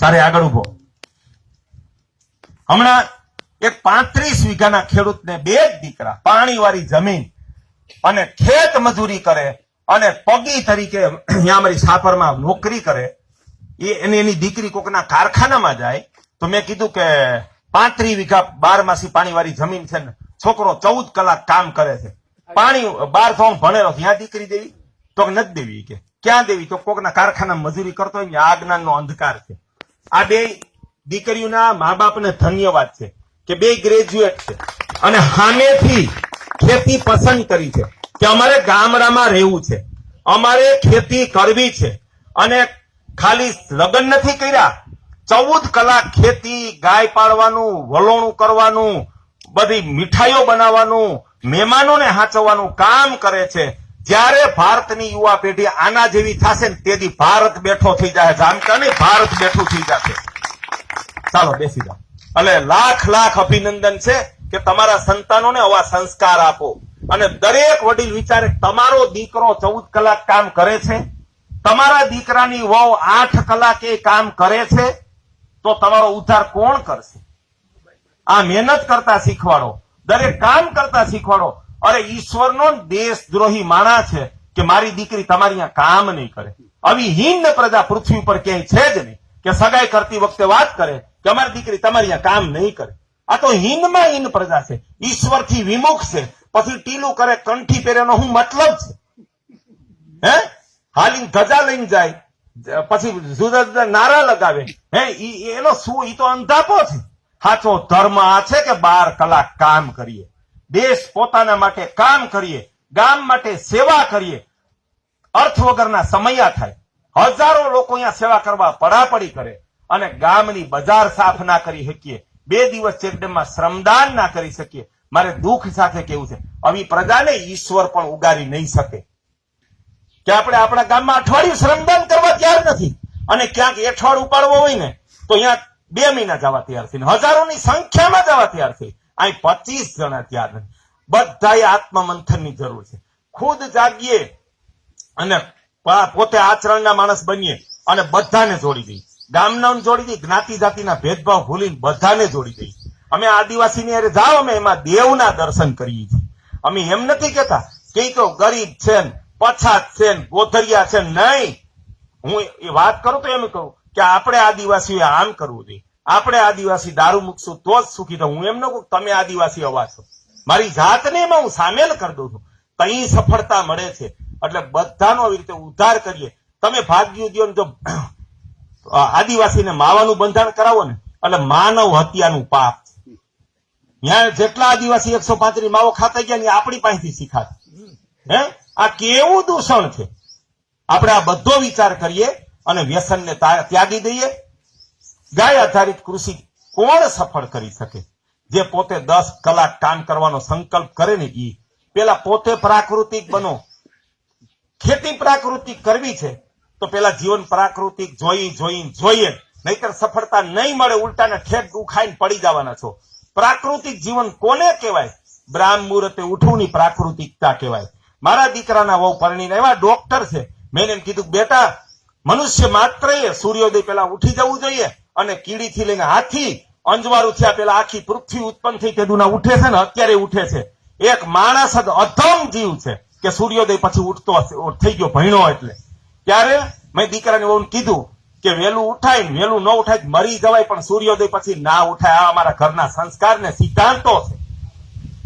તારે આગળ ઊભો. હમણાં એક પાંત્રીસ વીઘાના ખેડૂતને બે જ દીકરા, પાણીવાળી જમીન અને ખેત મજૂરી કરે અને પગી તરીકે અહીંયા અમારી સાપરમાં નોકરી કરે, એ એની એની દીકરી કોકના કારખાનામાં જાય, તો મેં કીધું કે પાંત્રી વીઘા બારમાસી પાણીવાળી જમીન છે ને, છોકરો ચૌદ કલાક કામ કરે છે. પાણી બાર ધોરણ ભણેલો ત્યાં દીકરી દેવી? તો નથી દેવી કે. ક્યાં દેવી? તો કોકના કારખાનામાં મજૂરી કરતો હોય ને, આ જ્ઞાનનો અંધકાર છે. આ બે દીકરીઓના મા બાપને ધન્યવાદ છે કે બે ગ્રેજ્યુએટ છે. અને હામેથી ખેતી પસંદ કરી છે કે અમારે ગામડામાં રહેવું છે. અમારે ખેતી કરવી છે. અને ખાલી લગ્ન નથી કર્યા, ચૌદ કલાક ખેતી, ગાય પાળવાનું, વલોણું કરવાનું, બધી મીઠાઈઓ બનાવવાનું, મહેમાનોને હાચવવાનું કામ કરે છે. જ્યારે ભારતની યુવા પેઢી આના જેવી થશે ને તેથી ભારત બેઠો થઈ જાય જાણતા નહીં, ભારત બેઠું થઈ જશે. ચાલો, બેસી જાઓ. એટલે લાખ લાખ અભિનંદન છે કે તમારા સંતાનોને આવા સંસ્કાર આપો. અને દરેક વડીલ વિચારે, તમારો દીકરો ચૌદ કલાક કામ કરે છે? તમારા દીકરાની વહુ આઠ કલાકે કામ કરે છે? તો તમારો ઉદ્ધાર કોણ કરશે? આ મહેનત કરતા શીખવાડો. દરેક કામ કરતા શીખવાડો. અરે, ઈશ્વરનો દેશદ્રોહી માણા છે કે મારી દીકરી તમારી કામ નહીં કરે. આવી હિન્દ પ્રજા પૃથ્વી ઉપર ક્યાંય છે જ નહીં. કે સગાઈ કરતી વખતે વાત કરે કે અમારી દીકરી તમારી કામ નહીં કરે. આ તો હિન્દમાં હિન્દ પ્રજા છે. ઈશ્વરથી વિમુખ છે. પછી ટીલું કરે, કંઠી પહેરેનો હું મતલબ છે? હે? હાલી ધજા લઈને જાય. પછી જુદા જુદા નારા લગાવે. હે એનો શું ઈ તો અંધાપો છે. સાચો ધર્મ આ છે કે બાર કલાક કામ કરીએ. દેશ પોતાના માટે કામ કરીએ, ગામ માટે સેવા કરીએ, અર્થ વગરના સમયા થાય. હજારો લોકો અહીંયા સેવા કરવા પડાપડી કરે અને ગામની બજાર સાફ ના કરી શકીએ. બે દિવસ ચેકડેમમાં શ્રમદાન ના કરી શકીએ. મારે દુઃખ સાથે કેવું છે? આવી પ્રજાને ઈશ્વર પણ ઉગારી નહીં શકે. કે આપણે આપણા ગામમાં અઠવાડિયું શ્રમદાન કરવા તૈયાર નથી અને ક્યાંક એઠવાડ ઉપાડવો હોય ને, તો અહીંયા બે મહિના જવા તૈયાર છે હજારોની સંખ્યામાં જવા તૈયાર છે. અહીં પચીસ જણા ત્યાં બધાએ આત્મમંથનની જરૂર છે. ખુદ જાગીએ અને પોતે આચરણના માણસ બનીએ અને બધાને જોડી દઈએ. ગામનાઓને જોડી દઈએ, જ્ઞાતિ જાતિના ભેદભાવ ભૂલીને બધાને જોડી દઈએ. અમે આદિવાસીની અરે જાઓ, અમે એમાં દેવના દર્શન કરીએ છીએ. અમે એમ નથી કેતા કે તો ગરીબ છે ને, પછાત છે ને, ગોધરિયા છે નહીં. હું એ વાત કરું તો એમ કહું કે આપણે આદિવાસીઓએ આમ કરવું જોઈએ. આપણે આદિવાસી દારૂ મૂકશું તો જ સુખી થવું. હું એમ ન કહું તમે આદિવાસી અવા છો. મારી જાતને એમાં હું સામેલ કરી દઉં છું. તઈ સફળતા મળે છે. એટલે બધાનો આવી રીતે ઉદ્ધાર કરીએ. તમે ભાગ્યું ને જો આદિવાસીને માવાનું બંધારણ કરાવો ને, એટલે માનવ હત્યાનું પાપ. ત્યાં જેટલા આદિવાસી એકસો પાંત્રીસ માવો ખાતા ગયા ને આપણી પાસેથી શીખાશે. હે? આ કેવું દૂષણ છે? આપણે આ બધો વિચાર કરીએ અને વ્યસનને ત્યાગી દઈએ. ગાય આધારિત કૃષિ કોણ સફળ કરી શકે. જે પોતે દસ કલાક કામ કરવાનો સંકલ્પ કરે ને એ પેલા પોતે પ્રાકૃતિક બનો. ખેતી પ્રાકૃતિક કરવી છે, તો પેલા જીવન પ્રાકૃતિક જોઈ જોઈ, જોઈએ. નહીતર સફળતા નહીં મળે, ઉલટાને ઠેક દુખાઈને પડી જવાના છો. પ્રાકૃતિક જીવન કોને કહેવાય? બ્રાહ્મ મુહૂર્તે ઉઠવુંની પ્રાકૃતિકતા કહેવાય. મારા દીકરાના વહુ પરણીને એવા ડોક્ટર છે. મેં એમ કીધું, બેટા, મનુષ્ય માત્ર સૂર્યોદય પેલા ઉઠી જવું જોઈએ. અને કીડીથી લઈને હાથી અંજવાળું થયા પેલા આખી પૃથ્વી ઉત્પન્ન થઈ તેદુના ઉઠે છે ને, અત્યારે ઉઠે છે. એક માણસ જ અધમ જીવ છે કે સૂર્યોદય પછી ઉઠતો થઈ ગયો, ભણ્યો એટલે. ત્યારે મેં દીકરાને બહુ કીધું કે વહેલું ઉઠાય ને, વહેલું ન ઉઠાય મરી જવાય, પણ સૂર્યોદય પછી ના ઉઠાય. આ અમારા ઘરના સંસ્કાર ને સિદ્ધાંતો છે.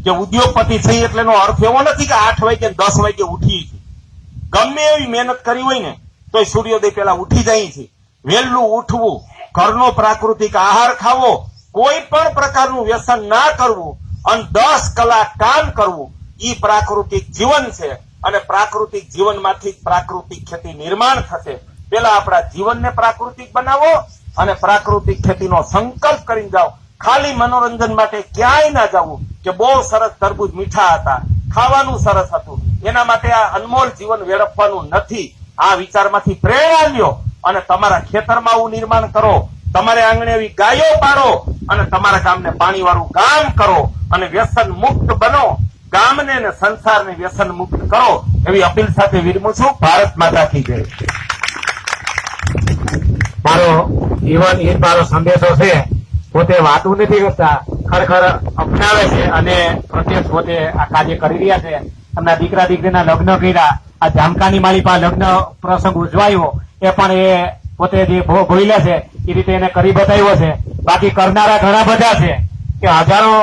કે ઉદ્યોગપતિ થઈ એટલે એનો અર્થ એવો નથી કે આઠ વાગે દસ વાગે ઉઠી છે. ગમે એવી મહેનત કરી હોય ને તો સૂર્યોદય પેલા ઉઠી જાય છે. વહેલું ઉઠવું ઘરનો પ્રાકૃતિક આહાર ખાવો, કોઈ પણ પ્રકારનું વ્યસન ના કરવું અને દસ કલાક કામ કરવું એ પ્રાકૃતિક જીવન છે. અને પ્રાકૃતિક જીવનમાંથી પ્રાકૃતિક ખેતી નિર્માણ થશે. પેલા આપણા જીવનને પ્રાકૃતિક બનાવો અને પ્રાકૃતિક ખેતીનો સંકલ્પ કરીને જાઓ. ખાલી મનોરંજન માટે ક્યાંય ના જવું કે બહુ સરસ તરબૂજ મીઠા હતા, ખાવાનું સરસ હતું. એના માટે આ અનમોલ જીવન વેડફવાનું નથી. આ વિચારમાંથી પ્રેરણા લ્યો. અને તમારા ખેતરમાં આવું નિર્માણ કરો. તમારે આંગણે એવી ગાયો પાડો અને તમારા ગામને પાણીવાળું ગામ કરો અને વ્યસન મુક્ત બનો. ગામને અને સંસારને વ્યસન મુક્ત કરો એવી અપીલ સાથે વિરમું છું. ભારત માતા કી જય. મારો જીવન એ મારો સંદેશો છે. પોતે વાતું નથી કરતા. ખરેખર અપનાવે છે અને પ્રત્યક્ષ પોતે આ કાર્ય કરી રહ્યા છે. એમના દીકરા દીકરીના લગ્ન કર્યા. આ જામકાની મારી પાસે લગ્ન પ્રસંગ ઉજવાયો. એ પણ એ પોતે જે ભોગવી લે છે, એ રીતે એને કરી બતાવ્યો છે. બાકી કરનારા ઘણા બધા છે કે હજારો